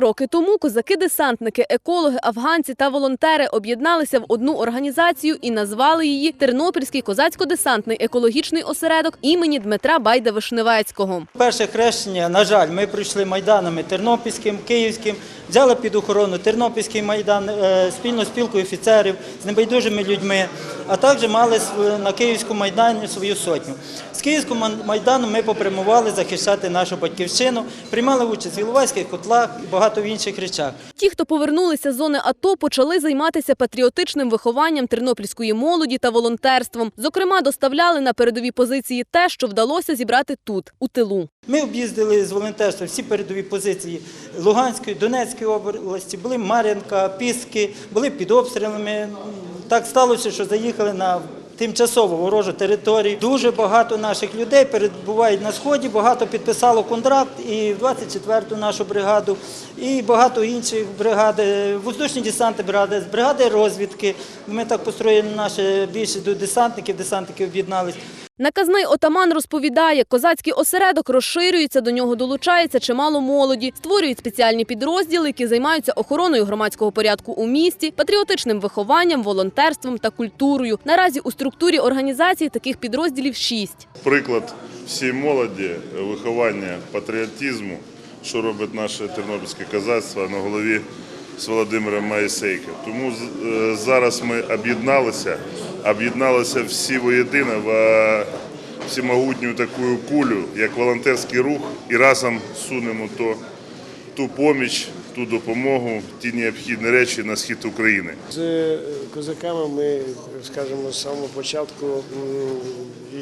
роки тому козаки-десантники, екологи, афганці та волонтери об'єдналися в одну організацію і назвали її Тернопільський козацько-десантний екологічний осередок імені Дмитра Байда-Вишневецького. Перше хрещення, на жаль, ми пройшли майданами Тернопільським, Київським, взяли під охорону Тернопільський майдан е, спільно з спілкою офіцерів, з небайдужими людьми, а також мали на Київському майдані свою сотню. З Київського майдану ми попрямували захищати нашу батьківщину, приймали участь в Іловайських котлах і багато в інших речах. Ті, хто повернулися з зони АТО, почали займатися патріотичним вихованням тернопільської молоді та волонтерством. Зокрема, доставляли на передові позиції те, що вдалося зібрати тут, у тилу. Ми об'їздили з волонтерства всі передові позиції Луганської, Донецької області, були Мар'їнка, Піски, були під обстрілами. Так сталося, що заїхали на тимчасово ворожу територію. Дуже багато наших людей перебувають на сході, багато підписало контракт і в 24-ту нашу бригаду, і багато інших бригад, е, воздушні десанти бригади, бригади розвідки. Ми так построєні наші більше до десантників, десантники об'єднались. Наказний отаман розповідає, козацький осередок розширюється, до нього долучається чимало молоді, створюють спеціальні підрозділи, які займаються охороною громадського порядку у місті, патріотичним вихованням, волонтерством та культурою. Наразі у структурі організації таких підрозділів шість. приклад всій молоді виховання патріотизму, що робить наше тернопільське козацтво на голові з Володимиром Маєсейко. Тому е, зараз ми об'єдналися, об'єдналися всі воєдино в е, всемогутню таку кулю, як волонтерський рух, і разом сунемо то, ту поміч, ту допомогу, ті необхідні речі на схід України. З е, козаками ми, скажімо, з самого початку і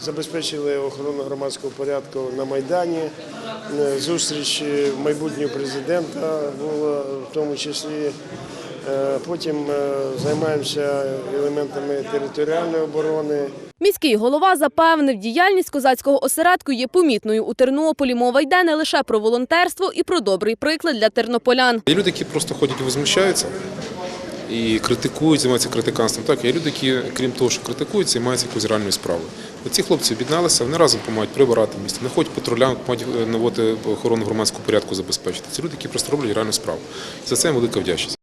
забезпечили охорону громадського порядку на Майдані. Е, Зустріч майбутнього президента була в тому числі. Е, Потім е, займаємося елементами територіальної оборони. Міський голова запевнив, діяльність козацького осередку є помітною у Тернополі. Мова йде не лише про волонтерство і про добрий приклад для тернополян. Є люди, які просто ходять і возмущаються і критикують, займаються критиканством. Так, є люди, які, крім того, що критикують, займаються якоюсь реальною справою. Ці хлопці об'єдналися, вони разом допомагають прибирати місто, не ходять патрулям, допомагають наводити охорону громадського порядку забезпечити. Це люди, які просто роблять реальну справу. За це їм велика вдячність.